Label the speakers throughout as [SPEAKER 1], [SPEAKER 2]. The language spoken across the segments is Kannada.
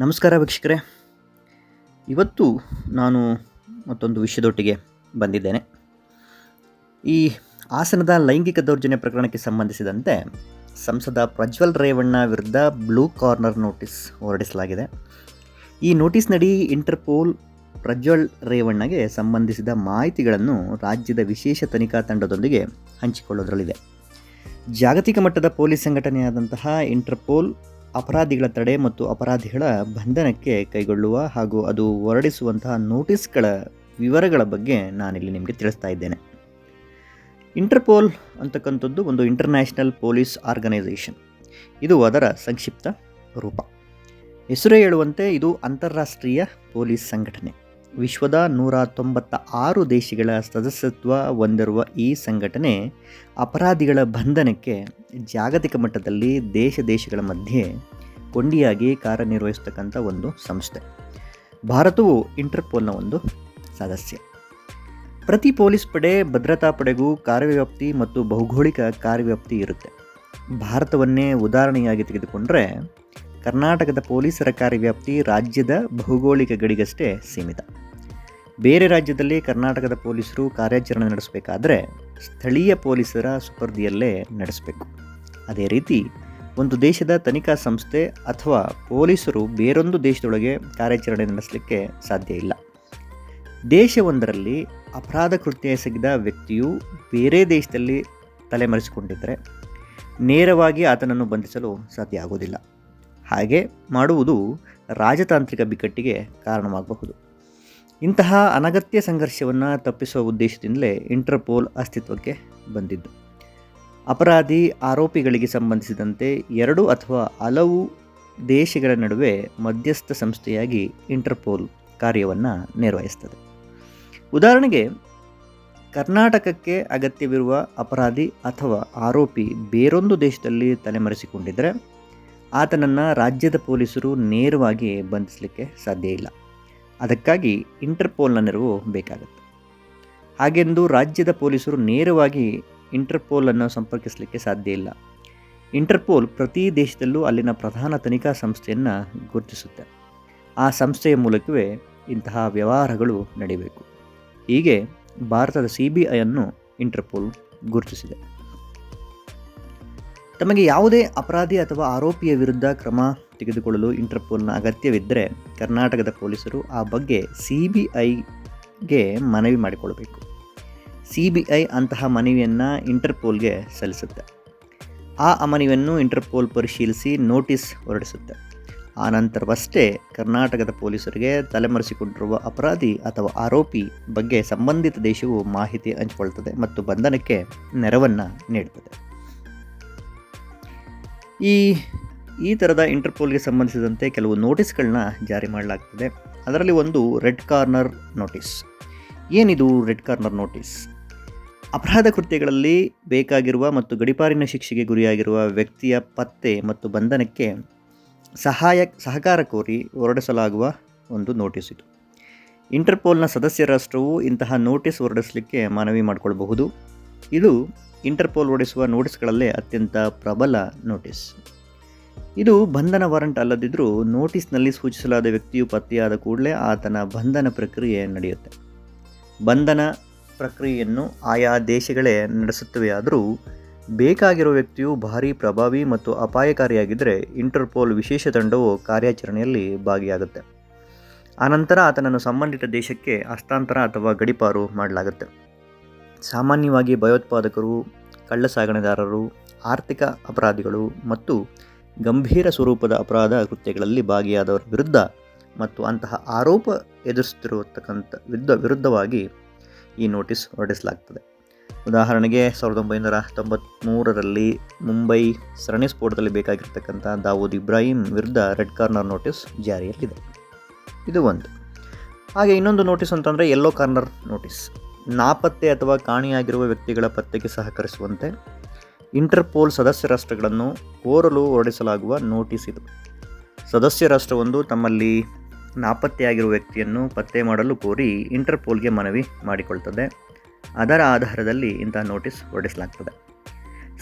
[SPEAKER 1] ನಮಸ್ಕಾರ ವೀಕ್ಷಕರೇ. ಇವತ್ತು ನಾನು ಮತ್ತೊಂದು ವಿಷಯದೊಟ್ಟಿಗೆ ಬಂದಿದ್ದೇನೆ. ಈ ಆಸನದ ಲೈಂಗಿಕ ದೌರ್ಜನ್ಯ ಪ್ರಕರಣಕ್ಕೆ ಸಂಬಂಧಿಸಿದಂತೆ ಸಂಸದ ಪ್ರಜ್ವಲ್ ರೇವಣ್ಣ ವಿರುದ್ಧ ಬ್ಲೂ ಕಾರ್ನರ್ ನೋಟಿಸ್ ಹೊರಡಿಸಲಾಗಿದೆ. ಈ ನೋಟಿಸ್ನಡಿ ಇಂಟರ್ಪೋಲ್ ಪ್ರಜ್ವಲ್ ರೇವಣ್ಣಗೆ ಸಂಬಂಧಿಸಿದ ಮಾಹಿತಿಗಳನ್ನು ರಾಜ್ಯದ ವಿಶೇಷ ತನಿಖಾ ತಂಡದೊಂದಿಗೆ ಹಂಚಿಕೊಳ್ಳೋದರಲ್ಲಿದೆ. ಜಾಗತಿಕ ಮಟ್ಟದ ಪೊಲೀಸ್ ಸಂಘಟನೆಯಾದಂತಹ ಇಂಟರ್ಪೋಲ್ ಅಪರಾಧಿಗಳ ತಡೆ ಮತ್ತು ಅಪರಾಧಿಗಳ ಬಂಧನಕ್ಕೆ ಕೈಗೊಳ್ಳುವ ಹಾಗೂ ಅದು ಹೊರಡಿಸುವಂತಹ ನೋಟಿಸ್ಗಳ ವಿವರಗಳ ಬಗ್ಗೆ ನಾನಿಲ್ಲಿ ನಿಮಗೆ ತಿಳಿಸ್ತಾ ಇದ್ದೇನೆ. ಇಂಟರ್ಪೋಲ್ ಅಂತಕ್ಕಂಥದ್ದು ಒಂದು ಇಂಟರ್ನ್ಯಾಷನಲ್ ಪೊಲೀಸ್ ಆರ್ಗನೈಸೇಷನ್. ಇದು ಅದರ ಸಂಕ್ಷಿಪ್ತ ರೂಪ. ಹೆಸರೇ ಹೇಳುವಂತೆ ಇದು ಅಂತಾರಾಷ್ಟ್ರೀಯ ಪೊಲೀಸ್ ಸಂಘಟನೆ. ವಿಶ್ವದ ನೂರ ತೊಂಬತ್ತ ಆರು ದೇಶಗಳ ಸದಸ್ಯತ್ವ ಹೊಂದಿರುವ ಈ ಸಂಘಟನೆ ಅಪರಾಧಿಗಳ ಬಂಧನಕ್ಕೆ ಜಾಗತಿಕ ಮಟ್ಟದಲ್ಲಿ ದೇಶ ದೇಶಗಳ ಮಧ್ಯೆ ಕೊಂಡಿಯಾಗಿ ಕಾರ್ಯನಿರ್ವಹಿಸ್ತಕ್ಕಂಥ ಒಂದು ಸಂಸ್ಥೆ. ಭಾರತವು ಇಂಟರ್ಪೋಲ್ನ ಒಂದು ಸದಸ್ಯ. ಪ್ರತಿ ಪೊಲೀಸ್ ಪಡೆ ಭದ್ರತಾ ಪಡೆಗೂ ಕಾರ್ಯವ್ಯಾಪ್ತಿ ಮತ್ತು ಭೌಗೋಳಿಕ ಕಾರ್ಯವ್ಯಾಪ್ತಿ ಇರುತ್ತೆ. ಭಾರತವನ್ನೇ ಉದಾಹರಣೆಯಾಗಿ ತೆಗೆದುಕೊಂಡರೆ ಕರ್ನಾಟಕದ ಪೊಲೀಸರ ಕಾರ್ಯವ್ಯಾಪ್ತಿ ರಾಜ್ಯದ ಭೌಗೋಳಿಕ ಗಡಿಗಷ್ಟೇ ಸೀಮಿತ. ಬೇರೆ ರಾಜ್ಯದಲ್ಲಿ ಕರ್ನಾಟಕದ ಪೊಲೀಸರು ಕಾರ್ಯಾಚರಣೆ ನಡೆಸಬೇಕಾದ್ರೆ ಸ್ಥಳೀಯ ಪೊಲೀಸರ ಸುಪರ್ದಿಯಲ್ಲೇ ನಡೆಸಬೇಕು. ಅದೇ ರೀತಿ ಒಂದು ದೇಶದ ತನಿಖಾ ಸಂಸ್ಥೆ ಅಥವಾ ಪೊಲೀಸರು ಬೇರೊಂದು ದೇಶದೊಳಗೆ ಕಾರ್ಯಾಚರಣೆ ನಡೆಸಲಿಕ್ಕೆ ಸಾಧ್ಯ ಇಲ್ಲ. ದೇಶವೊಂದರಲ್ಲಿ ಅಪರಾಧ ಕೃತ್ಯ ಎಸಗಿದ ವ್ಯಕ್ತಿಯು ಬೇರೆ ದೇಶದಲ್ಲಿ ತಲೆಮರೆಸಿಕೊಂಡಿದ್ದರೆ ನೇರವಾಗಿ ಆತನನ್ನು ಬಂಧಿಸಲು ಸಾಧ್ಯ ಆಗುವುದಿಲ್ಲ. ಹಾಗೆ ಮಾಡುವುದು ರಾಜತಾಂತ್ರಿಕ ಬಿಕ್ಕಟ್ಟಿಗೆ ಕಾರಣವಾಗಬಹುದು. ಇಂತಹ ಅನಗತ್ಯ ಸಂಘರ್ಷವನ್ನು ತಪ್ಪಿಸುವ ಉದ್ದೇಶದಿಂದಲೇ ಇಂಟರ್ಪೋಲ್ ಅಸ್ತಿತ್ವಕ್ಕೆ ಬಂದಿದ್ದು. ಅಪರಾಧಿ ಆರೋಪಿಗಳಿಗೆ ಸಂಬಂಧಿಸಿದಂತೆ ಎರಡು ಅಥವಾ ಹಲವು ದೇಶಗಳ ನಡುವೆ ಮಧ್ಯಸ್ಥ ಸಂಸ್ಥೆಯಾಗಿ ಇಂಟರ್ಪೋಲ್ ಕಾರ್ಯವನ್ನು ನಿರ್ವಹಿಸ್ತದೆ. ಉದಾಹರಣೆಗೆ, ಕರ್ನಾಟಕಕ್ಕೆ ಅಗತ್ಯವಿರುವ ಅಪರಾಧಿ ಅಥವಾ ಆರೋಪಿ ಬೇರೊಂದು ದೇಶದಲ್ಲಿ ತಲೆಮರೆಸಿಕೊಂಡಿದ್ದರೆ ಆತನನ್ನು ರಾಜ್ಯದ ಪೊಲೀಸರು ನೇರವಾಗಿ ಬಂಧಿಸಲಿಕ್ಕೆ ಸಾಧ್ಯ ಇಲ್ಲ. ಅದಕ್ಕಾಗಿ ಇಂಟರ್ಪೋಲ್ನ ನೆರವು ಬೇಕಾಗುತ್ತೆ. ಹಾಗೆಂದು ರಾಜ್ಯದ ಪೊಲೀಸರು ನೇರವಾಗಿ ಇಂಟರ್ಪೋಲನ್ನು ಸಂಪರ್ಕಿಸಲಿಕ್ಕೆ ಸಾಧ್ಯ ಇಲ್ಲ. ಇಂಟರ್ಪೋಲ್ ಪ್ರತಿ ದೇಶದಲ್ಲೂ ಅಲ್ಲಿನ ಪ್ರಧಾನ ತನಿಖಾ ಸಂಸ್ಥೆಯನ್ನು ಗುರುತಿಸುತ್ತೆ. ಆ ಸಂಸ್ಥೆಯ ಮೂಲಕವೇ ಇಂತಹ ವ್ಯವಹಾರಗಳು ನಡೆಯಬೇಕು ಹೀಗೆ ಭಾರತದ ಸಿ ಬಿ ಐಯನ್ನು ಇಂಟರ್ಪೋಲ್ ಗುರುತಿಸಿದೆ. ತಮಗೆ ಯಾವುದೇ ಅಪರಾಧಿ ಅಥವಾ ಆರೋಪಿಯ ವಿರುದ್ಧ ಕ್ರಮ ತೆಗೆದುಕೊಳ್ಳಲು ಇಂಟರ್ಪೋಲ್ನ ಅಗತ್ಯವಿದ್ದರೆ ಕರ್ನಾಟಕದ ಪೊಲೀಸರು ಆ ಬಗ್ಗೆ ಸಿ ಬಿ ಐಗೆ ಮನವಿ ಮಾಡಿಕೊಳ್ಳಬೇಕು. ಸಿ ಬಿ ಐ ಅಂತಹ ಮನವಿಯನ್ನು ಇಂಟರ್ಪೋಲ್ಗೆ ಸಲ್ಲಿಸುತ್ತೆ. ಆ ಮನವಿಯನ್ನು ಇಂಟರ್ಪೋಲ್ ಪರಿಶೀಲಿಸಿ ನೋಟಿಸ್ ಹೊರಡಿಸುತ್ತೆ. ಆ ನಂತರವಷ್ಟೇ ಕರ್ನಾಟಕದ ಪೊಲೀಸರಿಗೆ ತಲೆಮರೆಸಿಕೊಂಡಿರುವ ಅಪರಾಧಿ ಅಥವಾ ಆರೋಪಿ ಬಗ್ಗೆ ಸಂಬಂಧಿತ ದೇಶವು ಮಾಹಿತಿ ಹಂಚಿಕೊಳ್ತದೆ ಮತ್ತು ಬಂಧನಕ್ಕೆ ನೆರವನ್ನು ನೀಡುತ್ತದೆ. ಈ ಈ ಥರದ ಇಂಟರ್ಪೋಲ್ಗೆ ಸಂಬಂಧಿಸಿದಂತೆ ಕೆಲವು ನೋಟಿಸ್ಗಳನ್ನ ಜಾರಿ ಮಾಡಲಾಗ್ತದೆ. ಅದರಲ್ಲಿ ಒಂದು ರೆಡ್ ಕಾರ್ನರ್ ನೋಟಿಸ್ ಏನಿದು ರೆಡ್ ಕಾರ್ನರ್ ನೋಟಿಸ್ ಅಪರಾಧ ಕೃತ್ಯಗಳಲ್ಲಿ ಬೇಕಾಗಿರುವ ಮತ್ತು ಗಡಿಪಾರಿನ ಶಿಕ್ಷೆಗೆ ಗುರಿಯಾಗಿರುವ ವ್ಯಕ್ತಿಯ ಪತ್ತೆ ಮತ್ತು ಬಂಧನಕ್ಕೆ ಸಹಾಯ, ಸಹಕಾರ ಕೋರಿ ಹೊರಡಿಸಲಾಗುವ ಒಂದು ನೋಟಿಸ್ ಇದು. ಇಂಟರ್ಪೋಲ್ನ ಸದಸ್ಯ ರಾಷ್ಟ್ರವು ಇಂತಹ ನೋಟಿಸ್ ಹೊರಡಿಸಲಿಕ್ಕೆ ಮನವಿ ಮಾಡಿಕೊಳ್ಬಹುದು. ಇದು ಇಂಟರ್ಪೋಲ್ ಹೊರಡಿಸುವ ನೋಟಿಸ್ಗಳಲ್ಲೇ ಅತ್ಯಂತ ಪ್ರಬಲ ನೋಟಿಸ್. ಇದು ಬಂಧನ ವಾರಂಟ್ ಅಲ್ಲದಿದ್ದರೂ ನೋಟಿಸ್ನಲ್ಲಿ ಸೂಚಿಸಲಾದ ವ್ಯಕ್ತಿಯು ಪತ್ತೆಯಾದ ಕೂಡಲೇ ಆತನ ಬಂಧನ ಪ್ರಕ್ರಿಯೆ ನಡೆಯುತ್ತೆ. ಬಂಧನ ಪ್ರಕ್ರಿಯೆಯನ್ನು ಆಯಾ ದೇಶಗಳೇ ನಡೆಸುತ್ತವೆಯಾದರೂ ಬೇಕಾಗಿರೋ ವ್ಯಕ್ತಿಯು ಭಾರೀ ಪ್ರಭಾವಿ ಮತ್ತು ಅಪಾಯಕಾರಿಯಾಗಿದ್ದರೆ ಇಂಟರ್ಪೋಲ್ ವಿಶೇಷ ತಂಡವು ಕಾರ್ಯಾಚರಣೆಯಲ್ಲಿ ಭಾಗಿಯಾಗುತ್ತೆ. ಆನಂತರ ಆತನನ್ನು ಸಂಬಂಧಿತ ದೇಶಕ್ಕೆ ಹಸ್ತಾಂತರ ಅಥವಾ ಗಡಿಪಾರು ಮಾಡಲಾಗುತ್ತೆ. ಸಾಮಾನ್ಯವಾಗಿ ಭಯೋತ್ಪಾದಕರು ಕಳ್ಳಸಾಗಣೆದಾರರು ಆರ್ಥಿಕ ಅಪರಾಧಿಗಳು ಮತ್ತು ಗಂಭೀರ ಸ್ವರೂಪದ ಅಪರಾಧ ಕೃತ್ಯಗಳಲ್ಲಿ ಭಾಗಿಯಾದವರ ವಿರುದ್ಧ ಮತ್ತು ಅಂತಹ ಆರೋಪ ಎದುರಿಸುತ್ತಿರತಕ್ಕಂಥ ವಿರುದ್ಧ ವಿರುದ್ಧವಾಗಿ ಈ ನೋಟಿಸ್ ಹೊರಡಿಸಲಾಗ್ತದೆ. ಉದಾಹರಣೆಗೆ, ಸಾವಿರದ ಒಂಬೈನೂರ ತೊಂಬತ್ತ್ಮೂರರಲ್ಲಿ ಮುಂಬೈ ಸರಣಿ ಸ್ಫೋಟದಲ್ಲಿ ಬೇಕಾಗಿರ್ತಕ್ಕಂಥ ದಾವೂದ್ ಇಬ್ರಾಹಿಂ ವಿರುದ್ಧ ರೆಡ್ ಕಾರ್ನರ್ ನೋಟಿಸ್ ಜಾರಿಯಲ್ಲಿದೆ. ಇದು ಒಂದು. ಹಾಗೆ ಇನ್ನೊಂದು ನೋಟಿಸ್ ಅಂತಂದರೆ, ಯೆಲ್ಲೋ ಕಾರ್ನರ್ ನೋಟಿಸ್. ನಾಪತ್ತೆ ಅಥವಾ ಕಾಣೆಯಾಗಿರುವ ವ್ಯಕ್ತಿಗಳ ಪತ್ತೆಗೆ ಸಹಕರಿಸುವಂತೆ ಇಂಟರ್ಪೋಲ್ ಸದಸ್ಯ ರಾಷ್ಟ್ರಗಳನ್ನು ಕೋರಲು ಹೊರಡಿಸಲಾಗುವ ನೋಟಿಸ್ ಇದು. ಸದಸ್ಯ ರಾಷ್ಟ್ರವೊಂದು ತಮ್ಮಲ್ಲಿ ನಾಪತ್ತೆಯಾಗಿರುವ ವ್ಯಕ್ತಿಯನ್ನು ಪತ್ತೆ ಮಾಡಲು ಕೋರಿ ಇಂಟರ್ಪೋಲ್ಗೆ ಮನವಿ ಮಾಡಿಕೊಳ್ತದೆ. ಅದರ ಆಧಾರದಲ್ಲಿ ಇಂತಹ ನೋಟಿಸ್ ಹೊರಡಿಸಲಾಗ್ತದೆ.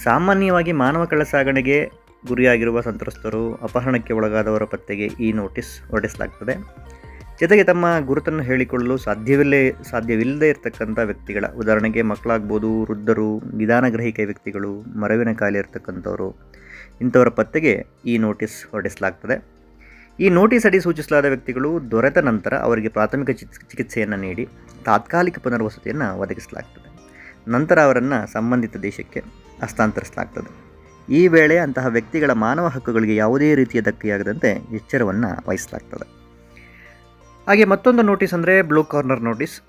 [SPEAKER 1] ಸಾಮಾನ್ಯವಾಗಿ ಮಾನವ ಕಳ್ಳಸಾಗಣೆಗೆ ಗುರಿಯಾಗಿರುವ ಸಂತ್ರಸ್ತರು ಅಪಹರಣಕ್ಕೆ ಒಳಗಾದವರ ಪತ್ತೆಗೆ ಈ ನೋಟಿಸ್ ಹೊರಡಿಸಲಾಗ್ತದೆ. ಜೊತೆಗೆ ತಮ್ಮ ಗುರುತನ್ನು ಹೇಳಿಕೊಳ್ಳಲು ಸಾಧ್ಯವಿಲ್ಲೇ, ಸಾಧ್ಯವಿಲ್ಲದೆ ಇರತಕ್ಕಂಥ ವ್ಯಕ್ತಿಗಳ ಉದಾಹರಣೆಗೆ ಮಕ್ಕಳಾಗ್ಬೋದು, ವೃದ್ಧರು, ನಿಧಾನಗ್ರಹಿಕೆ ವ್ಯಕ್ತಿಗಳು, ಮರವಿನ ಕಾಯಿಲೆ ಇರತಕ್ಕಂಥವರು, ಇಂಥವರ ಪತ್ತೆಗೆ ಈ ನೋಟಿಸ್ ಹೊರಡಿಸಲಾಗ್ತದೆ. ಈ ನೋಟಿಸ್ ಅಡಿ ಸೂಚಿಸಲಾದ ವ್ಯಕ್ತಿಗಳು ದೊರೆತ ನಂತರ ಅವರಿಗೆ ಪ್ರಾಥಮಿಕ ಚಿಕ್- ಚಿಕಿತ್ಸೆಯನ್ನು ನೀಡಿ ತಾತ್ಕಾಲಿಕ ಪುನರ್ವಸತಿಯನ್ನು ಒದಗಿಸಲಾಗ್ತದೆ. ನಂತರ ಅವರನ್ನು ಸಂಬಂಧಿತ ದೇಶಕ್ಕೆ ಹಸ್ತಾಂತರಿಸಲಾಗ್ತದೆ. ಈ ವೇಳೆ ಅಂತಹ ವ್ಯಕ್ತಿಗಳ ಮಾನವ ಹಕ್ಕುಗಳಿಗೆ ಯಾವುದೇ ರೀತಿಯ ಧಕ್ಕೆಯಾಗದಂತೆ ಎಚ್ಚರವನ್ನು ವಹಿಸಲಾಗ್ತದೆ. ಹಾಗೆ ಮತ್ತೊಂದು ನೋಟಿಸ್ ಅಂದರೆ ಬ್ಲೂ ಕಾರ್ನರ್ ನೋಟಿಸ್.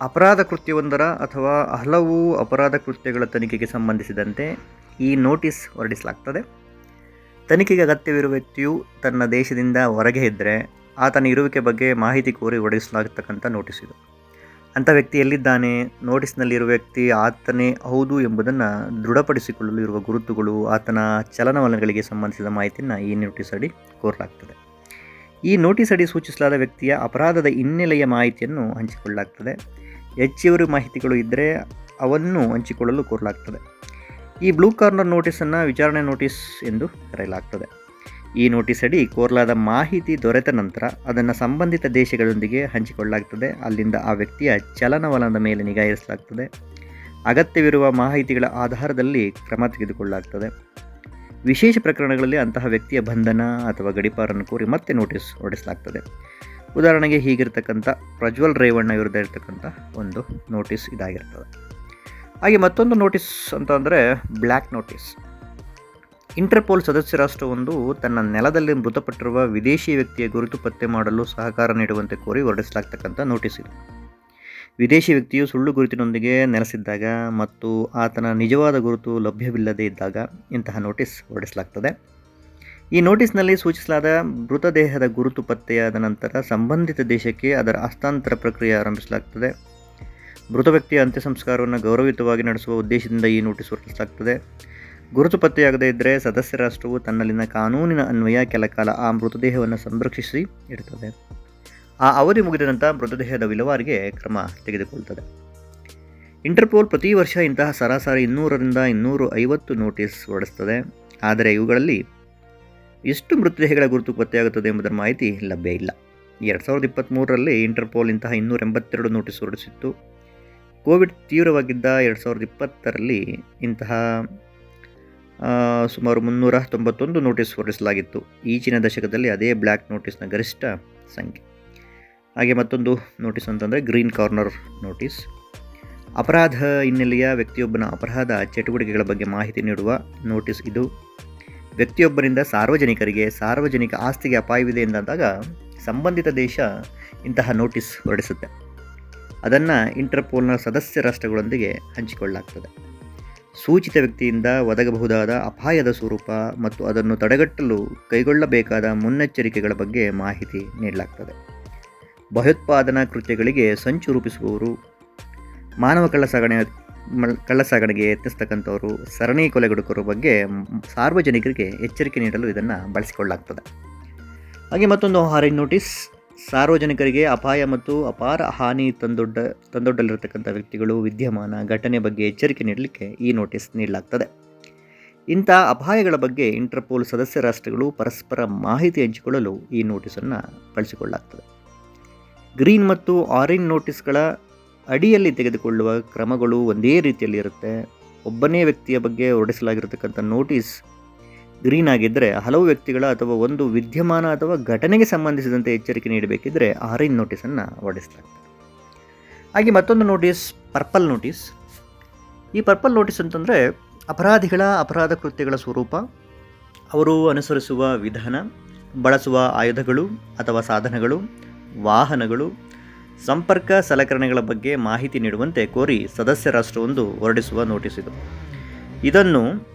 [SPEAKER 1] ಅಪರಾಧ ಕೃತ್ಯವೊಂದರ ಅಥವಾ ಹಲವು ಅಪರಾಧ ಕೃತ್ಯಗಳ ತನಿಖೆಗೆ ಸಂಬಂಧಿಸಿದಂತೆ ಈ ನೋಟಿಸ್ ಹೊರಡಿಸಲಾಗ್ತದೆ. ತನಿಖೆಗೆ ಅಗತ್ಯವಿರುವ ವ್ಯಕ್ತಿಯು ತನ್ನ ದೇಶದಿಂದ ಹೊರಗೆ ಇದ್ದರೆ ಆತನ ಇರುವಿಕೆ ಬಗ್ಗೆ ಮಾಹಿತಿ ಕೋರಿ ಹೊರಡಿಸಲಾಗತಕ್ಕಂಥ ನೋಟಿಸ್ ಇದು. ಅಂಥ ವ್ಯಕ್ತಿ ಎಲ್ಲಿದ್ದಾನೆ? ನೋಟಿಸ್ನಲ್ಲಿರುವ ವ್ಯಕ್ತಿ ಆತನೇ ಹೌದು ಎಂಬುದನ್ನು ದೃಢಪಡಿಸಿಕೊಳ್ಳಲು ಇರುವ ಗುರುತುಗಳು ಆತನ ಚಲನವಲನಗಳಿಗೆ ಸಂಬಂಧಿಸಿದ ಮಾಹಿತಿಯನ್ನು ಈ ನೋಟಿಸ್ ಅಡಿ ಕೋರಲಾಗ್ತದೆ. ಈ ನೋಟಿಸ್ ಅಡಿ ಸೂಚಿಸಲಾದ ವ್ಯಕ್ತಿಯ ಅಪರಾಧದ ಹಿನ್ನೆಲೆಯ ಮಾಹಿತಿಯನ್ನು ಹಂಚಿಕೊಳ್ಳಲಾಗ್ತದೆ. ಹೆಚ್ಚುವರಿ ಮಾಹಿತಿಗಳು ಇದ್ದರೆ ಅವನ್ನು ಹಂಚಿಕೊಳ್ಳಲು ಕೋರಲಾಗ್ತದೆ. ಈ ಬ್ಲೂ ಕಾರ್ನರ್ ನೋಟಿಸನ್ನು ವಿಚಾರಣೆ ನೋಟಿಸ್ ಎಂದು ಕರೆಯಲಾಗ್ತದೆ. ಈ ನೋಟಿಸ್ ಅಡಿ ಕೋರಲಾದ ಮಾಹಿತಿ ದೊರೆತ ನಂತರ ಅದನ್ನು ಸಂಬಂಧಿತ ದೇಶಗಳೊಂದಿಗೆ ಹಂಚಿಕೊಳ್ಳಲಾಗ್ತದೆ. ಅಲ್ಲಿಂದ ಆ ವ್ಯಕ್ತಿಯ ಚಲನವಲನದ ಮೇಲೆ ನಿಗಾ ಇರಿಸಲಾಗ್ತದೆ. ಅಗತ್ಯವಿರುವ ಮಾಹಿತಿಗಳ ಆಧಾರದಲ್ಲಿ ಕ್ರಮ ತೆಗೆದುಕೊಳ್ಳಲಾಗ್ತದೆ. ವಿಶೇಷ ಪ್ರಕರಣಗಳಲ್ಲಿ ಅಂತಹ ವ್ಯಕ್ತಿಯ ಬಂಧನ ಅಥವಾ ಗಡಿಪಾರನ್ನು ಕೋರಿ ಮತ್ತೆ ನೋಟಿಸ್ ಹೊರಡಿಸಲಾಗ್ತದೆ. ಉದಾಹರಣೆಗೆ ಹೀಗಿರ್ತಕ್ಕಂಥ ಪ್ರಜ್ವಲ್ ರೇವಣ್ಣ ವಿರುದ್ಧ ಇರತಕ್ಕಂಥ ಒಂದು ನೋಟಿಸ್ ಇದಾಗಿರ್ತದೆ. ಹಾಗೆ ಮತ್ತೊಂದು ನೋಟಿಸ್ ಅಂತ ಅಂದರೆ ಬ್ಲ್ಯಾಕ್ ನೋಟಿಸ್. ಇಂಟರ್ಪೋಲ್ ಸದಸ್ಯ ರಾಷ್ಟ್ರವೊಂದು ತನ್ನ ನೆಲದಲ್ಲಿ ಮೃತಪಟ್ಟಿರುವ ವಿದೇಶಿ ವ್ಯಕ್ತಿಯ ಗುರುತು ಪತ್ತೆ ಮಾಡಲು ಸಹಕಾರ ನೀಡುವಂತೆ ಕೋರಿ ಹೊರಡಿಸಲಾಗ್ತಕ್ಕಂಥ ನೋಟಿಸ್ ಇದು. ವಿದೇಶಿ ವ್ಯಕ್ತಿಯು ಸುಳ್ಳು ಗುರುತಿನೊಂದಿಗೆ ನೆಲೆಸಿದ್ದಾಗ ಮತ್ತು ಆತನ ನಿಜವಾದ ಗುರುತು ಲಭ್ಯವಿಲ್ಲದೇ ಇದ್ದಾಗ ಇಂತಹ ನೋಟಿಸ್ ಹೊರಡಿಸಲಾಗ್ತದೆ. ಈ ನೋಟಿಸ್ನಲ್ಲಿ ಸೂಚಿಸಲಾದ ಮೃತದೇಹದ ಗುರುತು ಪತ್ತೆಯಾದ ನಂತರ ಸಂಬಂಧಿತ ದೇಶಕ್ಕೆ ಅದರ ಹಸ್ತಾಂತರ ಪ್ರಕ್ರಿಯೆ ಆರಂಭಿಸಲಾಗ್ತದೆ. ಮೃತ ವ್ಯಕ್ತಿಯ ಅಂತ್ಯ ಸಂಸ್ಕಾರವನ್ನು ಗೌರವಯುತವಾಗಿ ನಡೆಸುವ ಉದ್ದೇಶದಿಂದ ಈ ನೋಟಿಸ್ ಹೊರಡಿಸಲಾಗ್ತದೆ. ಗುರುತು ಪತ್ತೆಯಾಗದೇ ಇದ್ದರೆ ಸದಸ್ಯ ರಾಷ್ಟ್ರವು ತನ್ನಲ್ಲಿನ ಕಾನೂನಿನ ಅನ್ವಯ ಕೆಲಕಾಲ ಆ ಮೃತದೇಹವನ್ನು ಸಂರಕ್ಷಿಸಿ ಇಡುತ್ತದೆ. ಆ ಅವಧಿ ಮುಗಿದ ನಂತರ ಮೃತದೇಹದ ವಿಲವಾರಿಗೆ ಕ್ರಮ ತೆಗೆದುಕೊಳ್ಳುತ್ತದೆ. ಇಂಟರ್ಪೋಲ್ ಪ್ರತಿ ವರ್ಷ ಇಂತಹ ಸರಾಸರಿ ಇನ್ನೂರರಿಂದ ಇನ್ನೂರು ಐವತ್ತು ನೋಟಿಸ್ ಹೊರಡಿಸುತ್ತದೆ. ಆದರೆ ಇವುಗಳಲ್ಲಿ ಎಷ್ಟು ಮೃತದೇಹಗಳ ಗುರುತು ಪತ್ತೆಯಾಗುತ್ತದೆ ಎಂಬುದರ ಮಾಹಿತಿ ಲಭ್ಯ ಇಲ್ಲ. ಎರಡು ಸಾವಿರದ ಇಪ್ಪತ್ತ್ಮೂರರಲ್ಲಿ ಇಂಟರ್ಪೋಲ್ ಇಂತಹ ಇನ್ನೂರ ಎಂಬತ್ತೆರಡು ನೋಟಿಸ್ ಹೊರಡಿಸಿತ್ತು. ಕೋವಿಡ್ ತೀವ್ರವಾಗಿದ್ದ ಎರಡು ಸಾವಿರದ ಇಪ್ಪತ್ತರಲ್ಲಿ ಇಂತಹ ಸುಮಾರು ಮುನ್ನೂರ ತೊಂಬತ್ತೊಂದು ನೋಟಿಸ್ ಹೊರಡಿಸಲಾಗಿತ್ತು. ಈಚಿನ ದಶಕದಲ್ಲಿ ಅದೇ ಬ್ಲ್ಯಾಕ್ ನೋಟಿಸ್ನ ಗರಿಷ್ಠ ಸಂಖ್ಯೆ. ಹಾಗೆ ಮತ್ತೊಂದು ನೋಟಿಸ್ ಅಂತಂದರೆ ಗ್ರೀನ್ ಕಾರ್ನರ್ ನೋಟಿಸ್ ಅಪರಾಧ ಹಿನ್ನೆಲೆಯ ವ್ಯಕ್ತಿಯೊಬ್ಬನ ಅಪರಾಧ ಚಟುವಟಿಕೆಗಳ ಬಗ್ಗೆ ಮಾಹಿತಿ ನೀಡುವ ನೋಟಿಸ್ ಇದು. ವ್ಯಕ್ತಿಯೊಬ್ಬರಿಂದ ಸಾರ್ವಜನಿಕರಿಗೆ ಸಾರ್ವಜನಿಕ ಆಸ್ತಿಗೆ ಅಪಾಯವಿದೆ ಎಂದಾದಾಗ ಸಂಬಂಧಿತ ದೇಶ ಇಂತಹ ನೋಟಿಸ್ ಹೊರಡಿಸುತ್ತೆ. ಅದನ್ನು ಇಂಟರ್ಪೋಲ್ನ ಸದಸ್ಯ ರಾಷ್ಟ್ರಗಳೊಂದಿಗೆ ಹಂಚಿಕೊಳ್ಳಲಾಗ್ತದೆ. ಸೂಚಿತ ವ್ಯಕ್ತಿಯಿಂದ ಒದಗಬಹುದಾದ ಅಪಾಯದ ಸ್ವರೂಪ ಮತ್ತು ಅದನ್ನು ತಡೆಗಟ್ಟಲು ಕೈಗೊಳ್ಳಬೇಕಾದ ಮುನ್ನೆಚ್ಚರಿಕೆಗಳ ಬಗ್ಗೆ ಮಾಹಿತಿ ನೀಡಲಾಗ್ತದೆ. ಭಯೋತ್ಪಾದನಾ ಕೃತ್ಯಗಳಿಗೆ ಸಂಚು ರೂಪಿಸುವವರು. ಮಾನವ ಕಳ್ಳಸಾಗಣೆ ಕಳ್ಳಸಾಗಣೆಗೆ ಯತ್ನಿಸ್ತಕ್ಕಂಥವರು ಸರಣಿ ಕೊಲೆಗಡುಕರ ಬಗ್ಗೆ ಸಾರ್ವಜನಿಕರಿಗೆ ಎಚ್ಚರಿಕೆ ನೀಡಲು ಇದನ್ನು ಬಳಸಿಕೊಳ್ಳಲಾಗ್ತದೆ. ಹಾಗೆ ಮತ್ತೊಂದು ಹಾರಿನ್ ನೋಟಿಸ್, ಸಾರ್ವಜನಿಕರಿಗೆ ಅಪಾಯ ಮತ್ತು ಅಪಾರ ಹಾನಿ ತಂದೊಡ್ಡ ತಂದೊಡ್ಡಲಿರತಕ್ಕಂಥ ವ್ಯಕ್ತಿಗಳು ವಿದ್ಯಮಾನ ಘಟನೆ ಬಗ್ಗೆ ಎಚ್ಚರಿಕೆ ನೀಡಲಿಕ್ಕೆ ಈ ನೋಟಿಸ್ ನೀಡಲಾಗ್ತದೆ. ಇಂಥ ಅಪಾಯಗಳ ಬಗ್ಗೆ ಇಂಟರ್ಪೋಲ್ ಸದಸ್ಯ ರಾಷ್ಟ್ರಗಳು ಪರಸ್ಪರ ಮಾಹಿತಿ ಹಂಚಿಕೊಳ್ಳಲು ಈ ನೋಟಿಸನ್ನು ಬಳಸಿಕೊಳ್ಳಲಾಗ್ತದೆ. ಗ್ರೀನ್ ಮತ್ತು ಆರೆಂಜ್ ನೋಟಿಸ್ಗಳ ಅಡಿಯಲ್ಲಿ ತೆಗೆದುಕೊಳ್ಳುವ ಕ್ರಮಗಳು ಒಂದೇ ರೀತಿಯಲ್ಲಿ ಇರುತ್ತೆ. ಒಬ್ಬನೇ ವ್ಯಕ್ತಿಯ ಬಗ್ಗೆ ಹೊರಡಿಸಲಾಗಿರತಕ್ಕಂಥ ನೋಟಿಸ್ ಗ್ರೀನ್ ಆಗಿದ್ದರೆ ಹಲವು ವ್ಯಕ್ತಿಗಳ ಅಥವಾ ಒಂದು ವಿದ್ಯಮಾನ ಅಥವಾ ಘಟನೆಗೆ ಸಂಬಂಧಿಸಿದಂತೆ ಎಚ್ಚರಿಕೆ ನೀಡಬೇಕಿದ್ದರೆ ಆರೆಂಜ್ ನೋಟಿಸನ್ನು ಹೊರಡಿಸಲಾಗ್ತದೆ. ಹಾಗೆ ಮತ್ತೊಂದು ನೋಟಿಸ್, ಪರ್ಪಲ್ ನೋಟಿಸ್. ಈ ಪರ್ಪಲ್ ನೋಟಿಸ್ ಅಂತಂದರೆ ಅಪರಾಧಿಗಳ ಅಪರಾಧ ಕೃತ್ಯಗಳ ಸ್ವರೂಪ, ಅವರು ಅನುಸರಿಸುವ ವಿಧಾನ, ಬಳಸುವ ಆಯುಧಗಳು ಅಥವಾ ಸಾಧನಗಳು ವಾಹನಗಳು, ಸಂಪರ್ಕ ಸಲಕರಣೆಗಳ ಬಗ್ಗೆ ಮಾಹಿತಿ ನೀಡುವಂತೆ ಕೋರಿ ಸದಸ್ಯ ರಾಷ್ಟ್ರವೊಂದು ಹೊರಡಿಸುವ ನೋಟಿಸ್ ಇದು. ಇದನ್ನು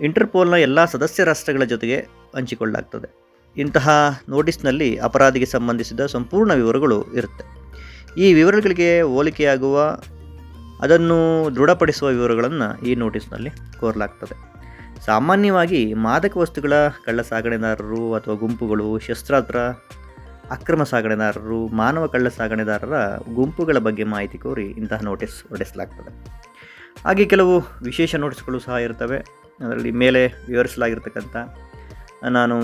[SPEAKER 1] ಇಂಟರ್ಪೋಲ್ನ ಎಲ್ಲ ಸದಸ್ಯ ರಾಷ್ಟ್ರಗಳ ಜೊತೆಗೆ ಹಂಚಿಕೊಳ್ಳಲಾಗ್ತದೆ. ಇಂತಹ ನೋಟಿಸ್ನಲ್ಲಿ ಅಪರಾಧಿಗೆ ಸಂಬಂಧಿಸಿದ ಸಂಪೂರ್ಣ ವಿವರಗಳು ಇರುತ್ತೆ. ಈ ವಿವರಗಳಿಗೆ ಹೋಲಿಕೆಯಾಗುವ, ಅದನ್ನು ದೃಢಪಡಿಸುವ ವಿವರಗಳನ್ನು ಈ ನೋಟಿಸ್ನಲ್ಲಿ ಕೋರಲಾಗ್ತದೆ. ಸಾಮಾನ್ಯವಾಗಿ ಮಾದಕ ವಸ್ತುಗಳ ಕಳ್ಳಸಾಗಣೆದಾರರು ಅಥವಾ ಗುಂಪುಗಳು ಶಸ್ತ್ರಾಸ್ತ್ರ ಅಕ್ರಮ ಸಾಗಣೆದಾರರು, ಮಾನವ ಕಳ್ಳ ಸಾಗಣೆದಾರರ ಗುಂಪುಗಳ ಬಗ್ಗೆ ಮಾಹಿತಿ ಕೋರಿ ಇಂತಹ ನೋಟಿಸ್ ಹೊರಡಿಸಲಾಗ್ತದೆ. ಹಾಗೆ ಕೆಲವು ವಿಶೇಷ ನೋಟಿಸ್ಗಳು ಸಹ ಇರ್ತವೆ. ಅದರಲ್ಲಿ ಮೇಲೆ ವಿವರಿಸಲಾಗಿರ್ತಕ್ಕಂಥ, ನಾನು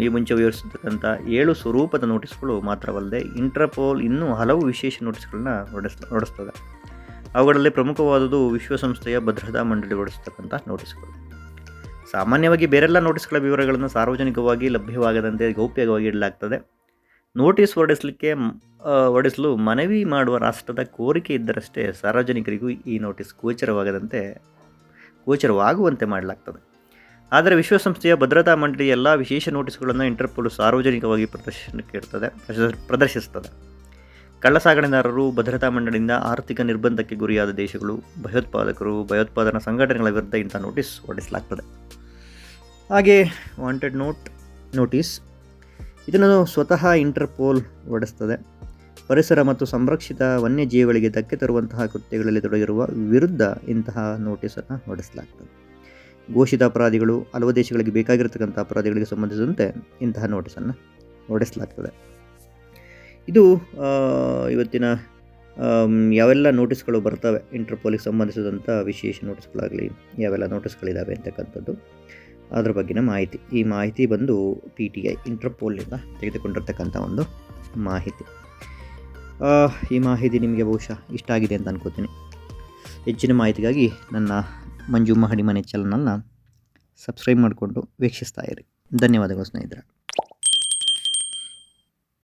[SPEAKER 1] ಈ ಮುಂಚೆ ವಿವರಿಸಿರ್ತಕ್ಕಂಥ ಏಳು ಸ್ವರೂಪದ ನೋಟಿಸ್ಗಳು ಮಾತ್ರವಲ್ಲದೆ ಇಂಟರ್ಪೋಲ್ ಇನ್ನೂ ಹಲವು ವಿಶೇಷ ನೋಟಿಸ್ಗಳನ್ನ ಹೊರಡಿಸ್, ಹೊರಡಿಸ್ತದೆ. ಅವುಗಳಲ್ಲಿ ಪ್ರಮುಖವಾದುದು ವಿಶ್ವಸಂಸ್ಥೆಯ ಭದ್ರತಾ ಮಂಡಳಿ ಹೊರಡಿಸ್ತಕ್ಕಂಥ ನೋಟಿಸ್ಗಳು. ಸಾಮಾನ್ಯವಾಗಿ ಬೇರೆಲ್ಲ ನೋಟಿಸ್ಗಳ ವಿವರಗಳನ್ನು ಸಾರ್ವಜನಿಕವಾಗಿ ಲಭ್ಯವಾಗದಂತೆ ಗೌಪ್ಯವಾಗಿ ಇಡಲಾಗ್ತದೆ. ನೋಟಿಸ್ ಹೊರಡಿಸಲಿಕ್ಕೆ ಹೊರಡಿಸಲು ಮನವಿ ಮಾಡುವ ರಾಷ್ಟ್ರದ ಕೋರಿಕೆ ಇದ್ದರಷ್ಟೇ ಸಾರ್ವಜನಿಕರಿಗೂ ಈ ನೋಟಿಸ್ ಗೋಚರವಾಗದಂತೆ, ಗೋಚರವಾಗುವಂತೆ ಮಾಡಲಾಗ್ತದೆ. ಆದರೆ ವಿಶ್ವಸಂಸ್ಥೆಯ ಭದ್ರತಾ ಮಂಡಳಿ ಎಲ್ಲ ವಿಶೇಷ ನೋಟಿಸ್ಗಳನ್ನು ಇಂಟರ್ಪೋಲ್ ಸಾರ್ವಜನಿಕವಾಗಿ ಪ್ರದರ್ಶನಕ್ಕೆ ಇರ್ತದೆ ಪ್ರದರ್ಶಿಸ್ತದೆ. ಕಳ್ಳಸಾಗಣೆದಾರರು, ಭದ್ರತಾ ಮಂಡಳಿಯಿಂದ ಆರ್ಥಿಕ ನಿರ್ಬಂಧಕ್ಕೆ ಗುರಿಯಾದ ದೇಶಗಳು, ಭಯೋತ್ಪಾದಕರು, ಭಯೋತ್ಪಾದನಾ ಸಂಘಟನೆಗಳ ವಿರುದ್ಧ ಇಂಥ ನೋಟಿಸ್ ಹೊರಡಿಸಲಾಗ್ತದೆ. ಹಾಗೆ ವಾಂಟೆಡ್ ನೋಟ್ ನೋಟಿಸ್ ಇದನ್ನು ಸ್ವತಃ ಇಂಟರ್ಪೋಲ್ ಹೊರಡಿಸ್ತದೆ ಪರಿಸರ ಮತ್ತು ಸಂರಕ್ಷಿತ ವನ್ಯಜೀವಿಗಳಿಗೆ ಧಕ್ಕೆ ತರುವಂತಹ ಕೃತ್ಯಗಳಲ್ಲಿ ತೊಡಗಿರುವ ವಿರುದ್ಧ ಇಂತಹ ನೋಟಿಸನ್ನು ಹೊರಡಿಸಲಾಗ್ತದೆ ಘೋಷಿತ ಅಪರಾಧಿಗಳು ಹಲವು ದೇಶಗಳಿಗೆ ಬೇಕಾಗಿರತಕ್ಕಂಥ ಅಪರಾಧಿಗಳಿಗೆ ಸಂಬಂಧಿಸಿದಂತೆ ಇಂತಹ ನೋಟಿಸನ್ನು ಹೊರಡಿಸಲಾಗ್ತದೆ ಇದು ಇವತ್ತಿನ ಯಾವೆಲ್ಲ ನೋಟಿಸ್ಗಳು ಬರ್ತವೆ, ಇಂಟರ್ಪೋಲಿಗೆ ಸಂಬಂಧಿಸಿದಂಥ ವಿಶೇಷ ನೋಟಿಸ್ಗಳಾಗಲಿ, ಯಾವೆಲ್ಲ ನೋಟಿಸ್ಗಳಿದ್ದಾವೆ ಅಂತಕ್ಕಂಥದ್ದು. ಅದ್ರ ಬಗ್ಗಿನ ಮಾಹಿತಿ. ಈ ಮಾಹಿತಿ ಬಂದು ಪಿ ಟಿ ಐ ಇಂಟರ್ಪೋಲ್ನಿಂದ ತೆಗೆದುಕೊಂಡಿರ್ತಕ್ಕಂಥ ಒಂದು ಮಾಹಿತಿ. ಈ ಮಾಹಿತಿ ನಿಮಗೆ ಬಹುಶಃ ಇಷ್ಟ ಆಗಿದೆ ಅಂತ ಅನ್ಕೋತೀನಿ. ಹೆಚ್ಚಿನ ಮಾಹಿತಿಗಾಗಿ ನನ್ನ ಮಂಜು ಮಹಡಿ ಮನೆ ಚಾನಲನ್ನು ಸಬ್ಸ್ಕ್ರೈಬ್ ಮಾಡಿಕೊಂಡು ವೀಕ್ಷಿಸ್ತಾ ಇರಿ. ಧನ್ಯವಾದಗಳು ಸ್ನೇಹಿತರೆ.